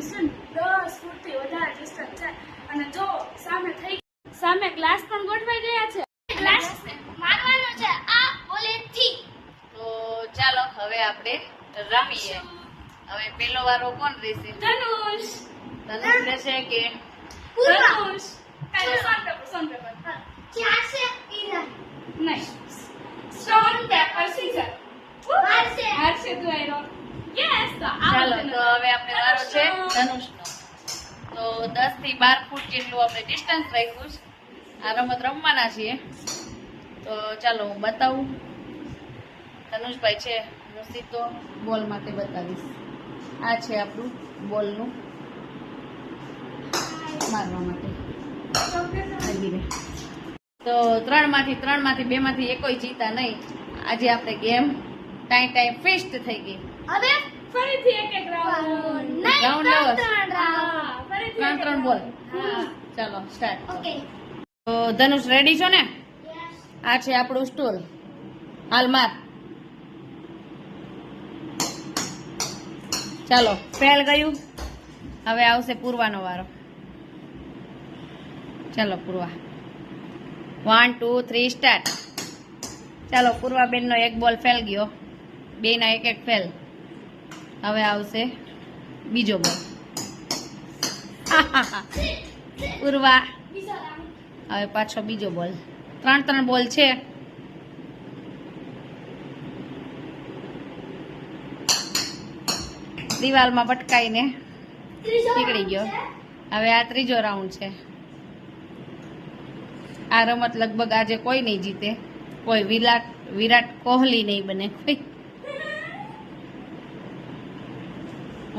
Distance દસ ફૂટથી વધારે distance છે અને જો સામે થઈ સામે ગ્લાસ પણ ગોઠવાઈ ગયા છે. ગ્લાસ મારવાનો છે આ બોલેથી. તો ચાલો હવે આપણે રમીએ. હવે પેલો વારો કોણ રહેશે? ધનુષ. ધનુષ રહેશે કે ધનુષ. કાંઈ સોન પેપર સોન પેપર ઈધર નહીં સ્ટોન પેપર સીઝર મારશે હારશે તું આયરો યસ તો આ ચાલો વખતે તો હવે છે ધનુષનો. તો દસથી બાર ફૂટ જેટલું આપણે ડિસ્ટન્સ રાખ્યું છે. આ રમત રમવાના છીએ. તો ચાલો હું બતાવું. ધનુષભાઈ છે, હું સીધો બોલ માટે બતાવીશ. આ છે આપણું બોલનું. મારવા માટે. તો ત્રણમાંથી ત્રણમાંથી ત્રણમાંથી બે માંથી એકોય જીતા નહીં. આજે આપણે ગેમ ટાઈ ટાઈ ફિસ્ટ થઈ ગઈ. હવે ફરીથી એક એક રાઉન્ડ નહીં level. ત્રણ રાઉન્ડ ફરીથી ત્રણ ત્રણ બોલ. હા. ચાલો સ્ટાર્ટ ઓકે તો ધનુષ રેડી છો ને? આ છે આપણું સ્ટોલ હાલ માર. ચાલો ફેલ ગયું. હવે આવશે પૂર્વાનો વારો. ચાલો Purva. One two three start ચાલો પૂર્વા બેનનો એક બોલ ફેલ ગયો. બેના એક એક ફેલ. હવે આવશે બીજો બોલ. ઉર્વા. હવે પાછો બીજો બોલ. ત્રણ ત્રણ બોલ છે. દિવાલમાં પટકાઈને નીકળી ગયો. હવે આ ત્રીજો રાઉન્ડ છે. આ રમત લગભગ આજે કોઈ નહીં જીતે. કોઈ વિરાટ વિરાટ કોહલી નહીં બને. કોઈ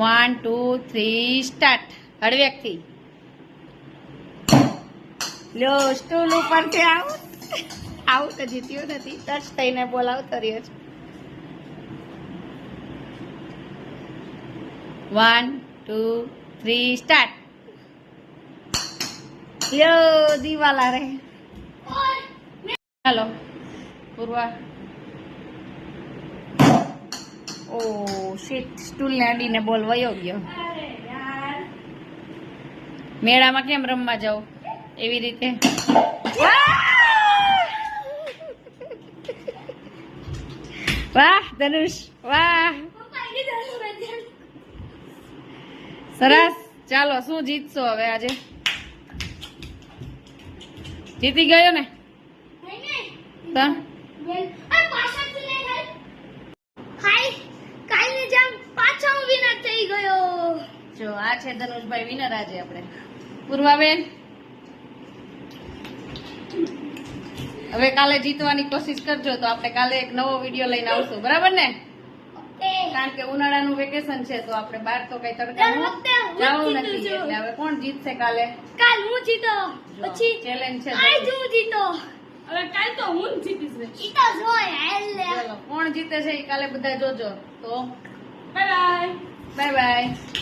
વન ટુ થ્રી સ્ટાર્ટ હળવેકથી લ્યો સ્ટૂલ ઉપરથી આવું. તો જીત્યો નથી. ટચ થઈને બોલાવતો રહ્યો છે. વન ટુ થ્રી સ્ટાર્ટ લ્યો, દીવાલા રે ચાલો પૂર્વા. ઓ સીટ સ્ટૂલ ને અડીને બોલ વયો ગયો. મેળામાં કેમ રમવા જાવ એવી રીતે? વાહ! ધનુષ વાહ. સરસ. ચાલો શું જીતશો હવે આજે? જીતી ગયો ને નહીં, નહીં. તો બેન, આ પાછળથી લઈ ગઈ. હાય કાલની જેમ પાછો હું winner થઈ ગયો જો આ છે ધનુષભાઈ વિનર આજે આપણે. પૂર્વાબેન? હવે કાલે જીતવાની કોશિશ કરજો તો આપણે કાલે એક નવો વીડિયો લઈને આવશું. બરાબર ને? કારણ કે ઉનાળાનું વેકેશન છે તો આપણે બહાર તો કઈ તડકા હું જવું નથી એટલે હવે કોણ જીતશે કાલે? કાલ હું જીતો. પછી ચેલેન્જ છે આજ હું જીતો. હવે કાલ તો હું જીતીશ ઈ તો જોય ચલો કોણ જીતે છે કાલે બધા જોજો. તો? Bye bye bye bye